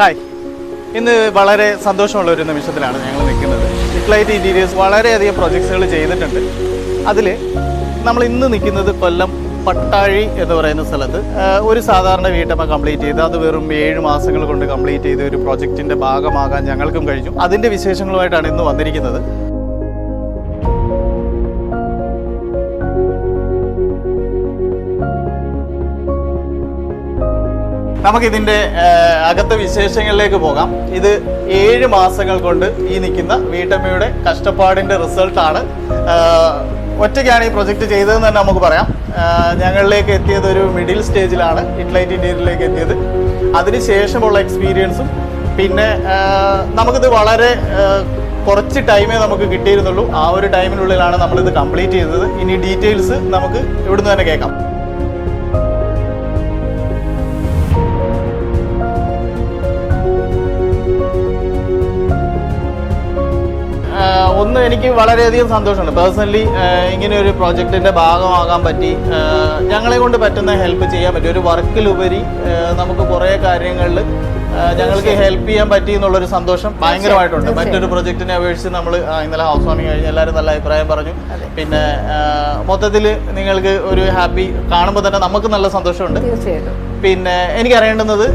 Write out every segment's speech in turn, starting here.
Hi. ഇന്ന് വളരെ സന്തോഷമുള്ള ഒരു നിമിഷത്തിലാണ് ഞങ്ങൾ നിൽക്കുന്നത്. ഇക്ലൈറ്റ് ഇന്റീരിയേഴ്സ് വളരെയധികം പ്രൊജക്ട്സുകൾ ചെയ്തിട്ടുണ്ട്. അതിൽ നമ്മൾ ഇന്ന് നിൽക്കുന്നത് കൊല്ലം പട്ടാഴി എന്ന് പറയുന്ന സ്ഥലത്ത്. ഒരു സാധാരണ വീട്ടമ്മ കംപ്ലീറ്റ് ചെയ്ത് അത് വെറും ഏഴ് മാസങ്ങൾ കൊണ്ട് കംപ്ലീറ്റ് ചെയ്ത ഒരു പ്രോജക്റ്റിന്റെ ഭാഗമാകാൻ ഞങ്ങൾക്കും കഴിഞ്ഞു. അതിന്റെ വിശേഷങ്ങളുമായിട്ടാണ് ഇന്ന് വന്നിരിക്കുന്നത്. നമുക്കിതിന്റെ അകത്തെ വിശേഷങ്ങളിലേക്ക് പോകാം. ഇത് ഏഴ് മാസങ്ങൾ കൊണ്ട് ഈ നിൽക്കുന്ന വീട്ടമ്മയുടെ കഷ്ടപ്പാടിന്റെ റിസൾട്ടാണ്. ഒറ്റയ്ക്കാണ് ഈ പ്രൊജക്റ്റ് ചെയ്തതെന്ന് തന്നെ നമുക്ക് പറയാം. ഞങ്ങളിലേക്ക് എത്തിയത് ഒരു മിഡിൽ സ്റ്റേജിലാണ് ഇറ്റ്ലൈറ്റ് ഇന്ത്യയിലേക്ക് എത്തിയത്. അതിനുശേഷമുള്ള എക്സ്പീരിയൻസും പിന്നെ നമുക്കിത് വളരെ കുറച്ച് ടൈമേ നമുക്ക് കിട്ടിയിരുന്നുള്ളൂ. ആ ഒരു ടൈമിനുള്ളിലാണ് നമ്മളിത് കംപ്ലീറ്റ് ചെയ്തത്. ഇനി ഡീറ്റെയിൽസ് നമുക്ക് ഇവിടുന്ന് തന്നെ കേൾക്കാം. എനിക്ക് വളരെയധികം സന്തോഷമുണ്ട്. പേഴ്സണലി ഇങ്ങനെ ഒരു പ്രോജക്റ്റിന്റെ ഭാഗമാകാൻ പറ്റി ഞങ്ങളെ കൊണ്ട് പറ്റുന്ന ഹെൽപ്പ് ചെയ്യാൻ പറ്റി. ഒരു വർക്കിലുപരി നമുക്ക് കുറേ കാര്യങ്ങളിൽ ഞങ്ങൾക്ക് ഹെൽപ്പ് ചെയ്യാൻ പറ്റി എന്നുള്ളൊരു സന്തോഷം ഭയങ്കരമായിട്ടുണ്ട്. മറ്റൊരു പ്രൊജക്റ്റിനെ അപേക്ഷിച്ച് നമ്മൾ ഇന്നലെ ഹൗസ് വാമിങ് കഴിഞ്ഞ് എല്ലാവരും നല്ല അഭിപ്രായം പറഞ്ഞു. പിന്നെ മൊത്തത്തിൽ നിങ്ങൾക്ക് ഒരു ഹാപ്പി കാണുമ്പോൾ തന്നെ നമുക്ക് നല്ല സന്തോഷമുണ്ട്. പിന്നെ എനിക്ക് അറിയേണ്ടുന്നത്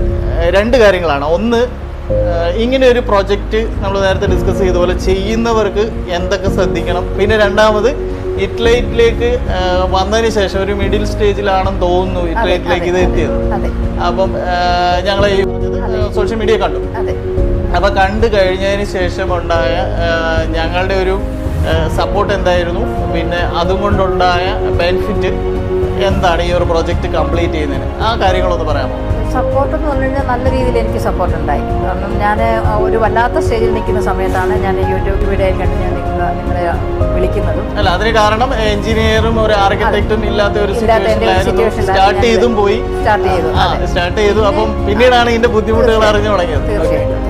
രണ്ട് കാര്യങ്ങളാണ്. ഒന്ന് ഇങ്ങനെ ഒരു പ്രോജക്റ്റ് നമ്മൾ നേരത്തെ ഡിസ്കസ് ചെയ്ത പോലെ ചെയ്യുന്നവർക്ക് എന്തൊക്കെ ശ്രദ്ധിക്കണം? പിന്നെ രണ്ടാമത് ഇറ്റ്ലൈറ്റിലേക്ക് വന്നതിന് ശേഷം ഒരു മിഡിൽ സ്റ്റേജിലാണെന്ന് തോന്നുന്നു ഇറ്റ്ലൈറ്റിലേക്ക് ഇത് എത്തിയത്. അപ്പം ഞങ്ങൾ സോഷ്യൽ മീഡിയ കണ്ടു. അപ്പൊ കണ്ടു കഴിഞ്ഞതിന് ശേഷം ഉണ്ടായ ഞങ്ങളുടെ ഒരു സപ്പോർട്ട് എന്തായിരുന്നു? പിന്നെ അതുകൊണ്ടുണ്ടായ ബെനിഫിറ്റ് എന്താണ് ഈ ഒരു പ്രോജക്റ്റ് കംപ്ലീറ്റ് ചെയ്യുന്നതിന്? ആ കാര്യങ്ങളൊന്ന് പറയാമോ? സപ്പോർട്ട് എന്ന് പറഞ്ഞു കഴിഞ്ഞാൽ നല്ല രീതിയിൽ എനിക്ക് സപ്പോർട്ട് ഉണ്ടായി കാരണം ഞാൻ ഒരു വല്ലാത്ത സ്റ്റേജിൽ നിൽക്കുന്ന സമയത്താണ് ഞാൻ യൂട്യൂബ് വീഡിയോ കണ്ട് ഞാൻ നിങ്ങളെ വിളിക്കുന്നതും. അല്ല അതിന് കാരണം എഞ്ചിനീയറും ഒരു ആർക്കിടെക്റ്റും ഇല്ലാത്ത ഒരു സ്റ്റാർട്ട് ചെയ്തും പോയി. സ്റ്റാർട്ട് ചെയ്തു. സ്റ്റാർട്ട് ചെയ്തു. അപ്പം പിന്നീടാണ് ഇതിന്റെ ബുദ്ധിമുട്ടുകൾ അറിഞ്ഞു തുടങ്ങിയത് തീർച്ചയായിട്ടും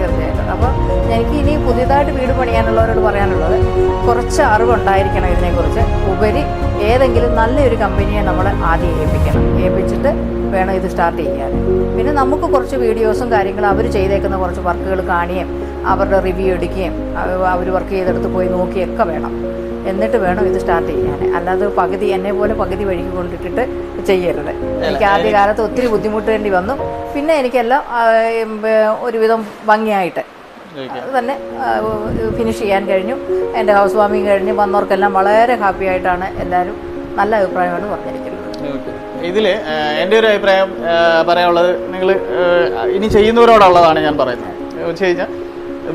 എനിക്ക് ഇനി പുതിയതായിട്ട് വീട് പണിയാനുള്ളവരോട് പറയാനുള്ളത് കുറച്ച് അറിവുണ്ടായിരിക്കണം ഇതിനെക്കുറിച്ച്. ഉപരി ഏതെങ്കിലും നല്ലൊരു കമ്പനിയെ നമ്മൾ ആദ്യം ഏൽപ്പിക്കണം. ഏൽപ്പിച്ചിട്ട് വേണം ഇത് സ്റ്റാർട്ട് ചെയ്യാൻ. പിന്നെ നമുക്ക് കുറച്ച് വീഡിയോസും കാര്യങ്ങളും അവർ ചെയ്തേക്കുന്ന കുറച്ച് വർക്കുകൾ കാണുകയും അവരുടെ റിവ്യൂ എടുക്കുകയും അവർ വർക്ക് ചെയ്തെടുത്ത് പോയി നോക്കിയൊക്കെ വേണം. എന്നിട്ട് വേണം ഇത് സ്റ്റാർട്ട് ചെയ്യാൻ. അല്ലാതെ പകുതി എന്നെ പോലെ പകുതി വഴിക്ക് കൊണ്ടിട്ടിട്ട് ചെയ്യരുത്. എനിക്ക് ആദ്യ കാലത്ത് ഒത്തിരി ബുദ്ധിമുട്ടേണ്ടി വന്നു. പിന്നെ എനിക്കെല്ലാം ഒരുവിധം ഭംഗിയായിട്ട്. അത് തന്നെ ഫിനിഷ് ചെയ്യാൻ കഴിഞ്ഞു. എന്റെ ഹൗസ് വാമിങ് കഴിഞ്ഞ് വന്നവർക്കെല്ലാം വളരെ ഹാപ്പി ആയിട്ടാണ് എല്ലാവരും നല്ല അഭിപ്രായമാണ് പറഞ്ഞിരിക്കുന്നത്. ഇതിൽ എന്റെ ഒരു അഭിപ്രായം പറയാനുള്ളത് നിങ്ങൾ ഇനി ചെയ്യുന്നവരോടുള്ളതാണ് ഞാൻ പറയുന്നത്. വെച്ച് കഴിഞ്ഞാൽ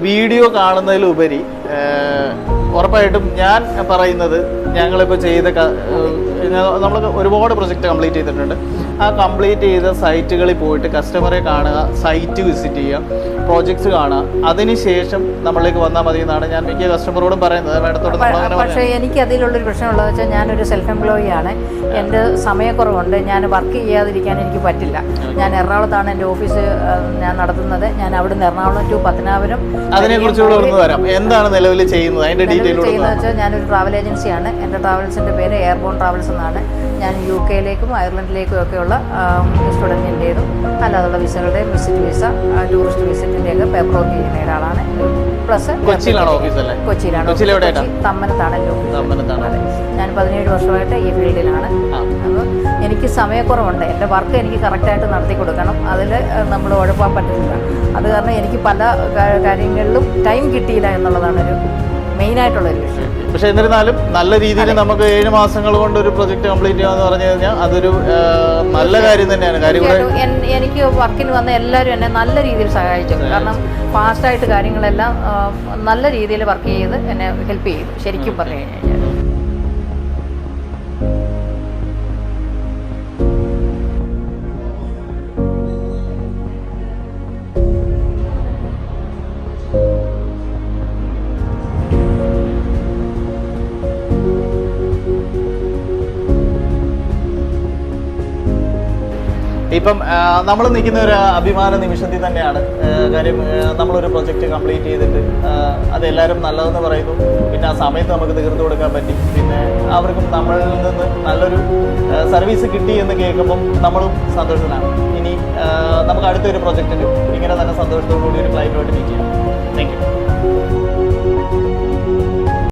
വീഡിയോ കാണുന്നതിലുപരി ഉറപ്പായിട്ടും ഞാൻ പറയുന്നത് ഞങ്ങളിപ്പോൾ ചെയ്ത നമ്മൾ ഒരുപാട് പ്രൊജക്റ്റ് കംപ്ലീറ്റ് ചെയ്തിട്ടുണ്ട്. ആ കംപ്ലീറ്റ് ചെയ്ത സൈറ്റുകളിൽ പോയിട്ട് കസ്റ്റമറെ കാണുക സൈറ്റ് വിസിറ്റ് ചെയ്യുക പ്രോജക്ട്സ് കാണുക. അതിനുശേഷം നമ്മളിലേക്ക് വന്നാൽ മതി എന്നാണ് ഞാൻ മിക്ക കസ്റ്റമറോടും പറയുന്നത്. മാഡത്തോട് പക്ഷേ എനിക്ക് അതിലുള്ളൊരു പ്രശ്നമുള്ളത് വെച്ചാൽ ഞാനൊരു സെൽഫ് എംപ്ലോയി ആണ് എന്റെ സമയക്കുറവുണ്ട്. ഞാൻ വർക്ക് ചെയ്യാതിരിക്കാൻ എനിക്ക് പറ്റില്ല. ഞാൻ എറണാകുളത്താണ് എന്റെ ഓഫീസ് ഞാൻ നടത്തുന്നത്. ഞാൻ അവിടുന്ന് എറണാകുളം ടു പത്തനാപുരം. അതിനെക്കുറിച്ച് കുറിച്ചുകൂടെ ഒന്ന് വരാം. എന്താണ് നിലവിൽ ചെയ്യുന്നത്? അതിന്റെ ഡീറ്റെയിൽ ചെയ്യുന്നത് വെച്ചാൽ ഞാനൊരു ട്രാവൽ ഏജൻസിയാണ് എന്റെ ട്രാവൽസിന്റെ പേര് എയർബോൺ ട്രാവൽസ് എന്നാണ് ഞാൻ യു കെയിലേക്കും അയർലൻഡിലേക്കും ഒക്കെയുള്ള സ്റ്റുഡന്റിന്റെതും അല്ലാതുള്ള വിസകളുടെയും വിസിറ്റ് വിസ ടൂറിസ്റ്റ് വിസിറ്റിന്റെയൊക്കെ പേപ്പർ വർക്ക് ചെയ്യുന്ന ഒരാളാണ്. പ്ലസ് കൊച്ചിയിലാണോ കൊച്ചിയിലാണ് തമ്മനത്താണല്ലോ അതെ. ഞാൻ പതിനേഴ് വർഷമായിട്ട് ഈ ഫീൽഡിലാണ്. അപ്പം അപ്പോൾ എനിക്ക് സമയക്കുറവുണ്ട്. എന്റെ വർക്ക് എനിക്ക് കറക്റ്റായിട്ട് നടത്തി കൊടുക്കണം. അതിൽ നമ്മൾ ഉഴപ്പാൻ പറ്റുന്നില്ല. അത് കാരണം എനിക്ക് പല കാര്യങ്ങളിലും ടൈം കിട്ടിയില്ല എന്നുള്ളതാണ് ഒരു മെയിനായിട്ടുള്ളൊരു വിഷയം. പക്ഷെ എന്നിരുന്നാലും നല്ല രീതിയിൽ നമുക്ക് ഏഴ് മാസങ്ങൾ കൊണ്ട് ഒരു പ്രൊജക്ട് കംപ്ലീറ്റ് ചെയ്യാന്ന് പറഞ്ഞു കഴിഞ്ഞാൽ അതൊരു നല്ല കാര്യം തന്നെയാണ്. കാര്യം എനിക്ക് വർക്കിന് വന്ന എല്ലാവരും എന്നെ നല്ല രീതിയിൽ സഹായിച്ചു. കാരണം ഫാസ്റ്റായിട്ട് കാര്യങ്ങളെല്ലാം നല്ല രീതിയിൽ വർക്ക് ചെയ്ത് എന്നെ ഹെൽപ്പ് ചെയ്തു. ശരിക്കും പറഞ്ഞു കഴിഞ്ഞാൽ. ഇപ്പം നമ്മൾ നിൽക്കുന്ന ഒരു അഭിമാന നിമിഷത്തിൽ തന്നെയാണ് കാര്യം നമ്മളൊരു പ്രൊജക്റ്റ് കംപ്ലീറ്റ് ചെയ്തിട്ട് അതെല്ലാവരും നല്ലതെന്ന് പറയുന്നു. പിന്നെ ആ സമയത്ത് നമുക്ക് തീർത്തു കൊടുക്കാൻ പറ്റി. പിന്നെ അവർക്കും നമ്മളിൽ നിന്ന് നല്ലൊരു സർവീസ് കിട്ടി എന്ന് കേൾക്കുമ്പം നമ്മളും സന്തോഷത്തിലാണ്. ഇനി നമുക്ക് അടുത്തൊരു പ്രൊജക്റ്റിന് ഇങ്ങനെ തന്നെ സന്തോഷത്തോടു കൂടി ഒരു ക്ലൈന്റുമായിട്ട് മീറ്റ് ചെയ്യാം. Thank you